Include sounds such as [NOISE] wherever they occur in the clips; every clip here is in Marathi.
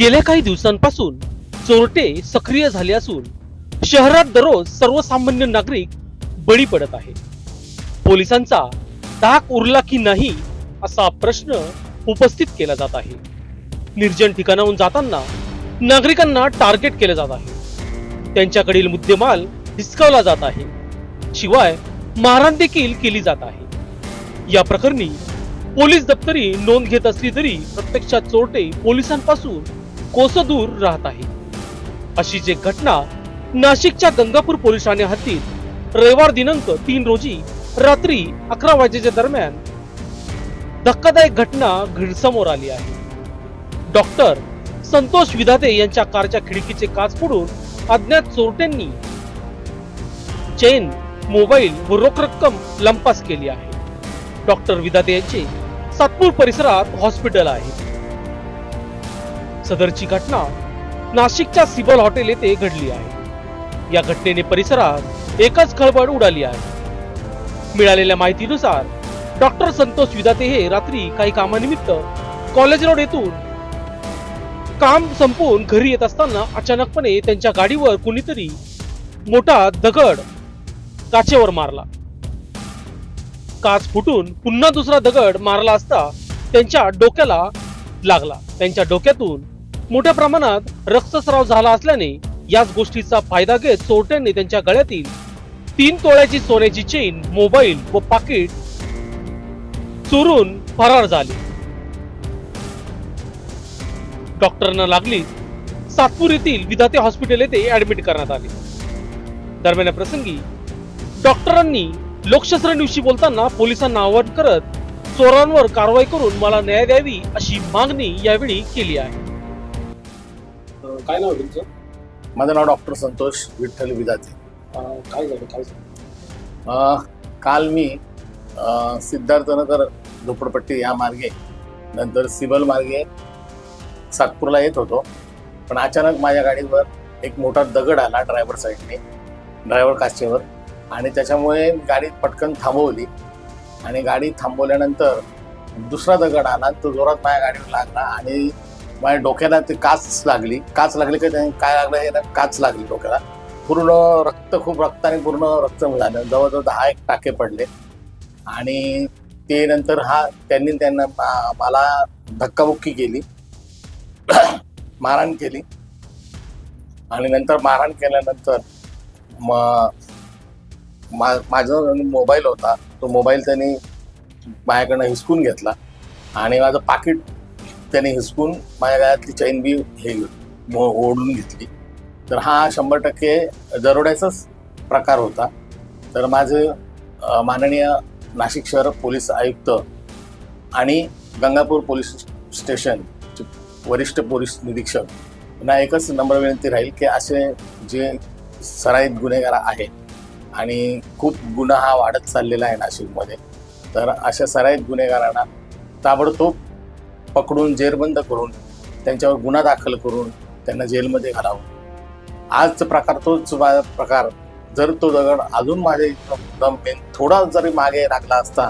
गेल्या काही दिवसांपासून चोरटे सक्रिय झाले असून शहरात दररोज सर्वसामान्य नागरिक बळी पडत आहे. पोलिसांचा धाक उरला की नाही असा प्रश्न उपस्थित केला जात आहे. निर्जन ठिकाणाहून जाताना नागरिकांना टार्गेट केले जात आहे. त्यांच्याकडील मुद्देमाल हिसकावला जात आहे. शिवाय मारहाण देखील केली जात आहे. या प्रकरणी पोलीस दप्तरी नोंद घेत असली तरी प्रत्यक्षात चोरटे पोलिसांपासून कोस दूर राहत आहे. अशी जे घटना नाशिकच्या गंगापूर पोलीस ठाणे हद्दीत रविवार दिनांक तीन रोजी रात्री अकरा वाजेच्या दरम्यान धक्कादायक घटना घडसमोर आली आहे. डॉक्टर संतोष विधाते यांच्या कारच्या खिडकीचे काच फोडून अज्ञात चोरट्यांनी चेन मोबाईल व रोख रक्कम लंपास केली आहे. डॉक्टर विधाते यांचे सातपूर परिसरात हॉस्पिटल आहे. सदरची घटना नाशिकच्या सिबल हॉटेल येथे घडली आहे. या घटनेने परिसरात एकच खळबळ उडाली आहे. मिळालेल्या माहितीनुसार डॉक्टर संतोष विदाते हे रात्री काही कामानिमित्त कॉलेज रोड येथून काम संपवून घरी येत असताना अचानकपणे त्यांच्या गाडीवर कुणीतरी मोठा दगड काचेवर मारला. काच फुटून पुन्हा दुसरा दगड मारला असता त्यांच्या डोक्याला लागला. त्यांच्या डोक्यातून मोठ्या प्रमाणात रक्तस्राव झाला असल्याने याच गोष्टीचा फायदा घेत चोरट्यांनी त्यांच्या गळ्यातील तीन तोळ्याची सोन्याची चेन मोबाईल व पाकिट चोरून फरार झाले. डॉक्टरांना लागली सातपूर येथील विधाते हॉस्पिटल येथे ऍडमिट करण्यात आले. दरम्यान प्रसंगी डॉक्टरांनी लोकशास्त्रांविषयी बोलताना पोलिसांना आवाहन करत चोरांवर कारवाई करून मला न्याय द्यावी अशी मागणी यावेळी केली आहे. काय नाव आहे तुमचं? माझं नाव डॉक्टर संतोष विठ्ठल विदाते. अं, काय झालं? काय झालं? अ, काल मी अ, सिद्धार्थनगर झोपडपट्टी या मार्गे नंतर सिबल मार्गे सातपूरला येत होतो. पण अचानक माझ्या गाडीवर एक मोठा दगड आला ड्रायव्हर साईडने ड्रायव्हर काचेवर. आणि त्याच्यामुळे गाडी पटकन थांबवली. आणि गाडी थांबवल्यानंतर दुसरा दगड आला तो जोरात माझ्या गाडीवर लागला आणि माझ्या डोक्याला ते काच लागली. काच लागली का त्यांनी काय लागलं हे ना काच लागली डोक्याला. पूर्ण रक्त खूप रक्ताने पूर्ण रक्त मिळालं. जवळजवळ दहा एक टाके पडले. आणि ते नंतर हा त्यांनी त्यांना मा- मला धक्काबुक्की केली. [CLEARS THROAT] मारहाण केली. आणि नंतर मारहाण केल्यानंतर म मा माझा मोबाईल होता तो मोबाईल त्यांनी माझ्याकडनं हिसकून घेतला. आणि माझं पाकिट त्याने हिसकून माझ्या गळ्यातली चैन बी हे ओढून घेतली. तर हा शंभर टक्के दरोड्याचाच प्रकार होता. तर माझे माननीय नाशिक शहर पोलीस आयुक्त आणि गंगापूर पोलीस स्टेशन वरिष्ठ पोलीस निरीक्षक यांना एकच नम्र विनंती राहील की असे जे सराईत गुन्हेगार आहेत आणि खूप गुन्हा हा वाढत चाललेला आहे नाशिकमध्ये तर अशा सराईत गुन्हेगारांना ताबडतोब पकडून जेरबंद करून त्यांच्यावर गुन्हा दाखल करून त्यांना जेलमध्ये घालावं. आजचा प्रकार तोच मा- प्रकार. जर तो दगड अजून माझ्या इथं थोडा जरी मागे लागला असता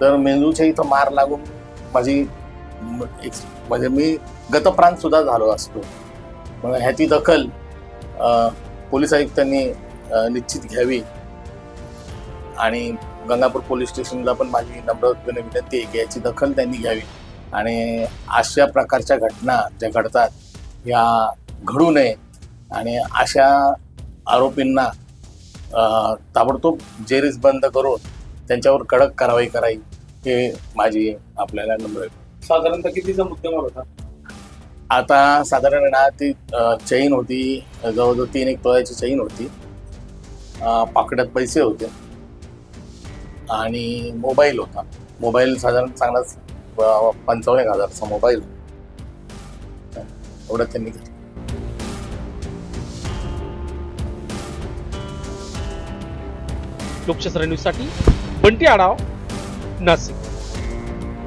तर मेंदूच्या इथं मार लागून माझी एक- म्हणजे मी गतप्रांत सुद्धा झालो असतो. मग ह्याची दखल पोलीस आयुक्तांनी निश्चित घ्यावी. आणि गंगापूर पोलीस स्टेशनला पण माझी नम्रतेने विनंती आहे की याची दखल त्यांनी घ्यावी. आणि अशा प्रकारच्या घटना ज्या घडतात या घडू नये. आणि अशा आरोपींना ताबडतोब जेरीस बंद करून त्यांच्यावर कडक कारवाई करावी हे माझी आपल्याला नम्र साधारणतः कितीचा मुद्देमाल होता? आता साधारण ना ती चैन होती. जवळजवळ तीन एक तोळ्याची चैन होती. पाकिटात पैसे होते. आणि मोबाईल होता. मोबाईल साधारण चांगलाच पंचावन्न एक हजारचा मोबाईल होता. त्यांनी घेतलं लोकशास्त्र न्यूजसाठी बंटी आढाव नाशिक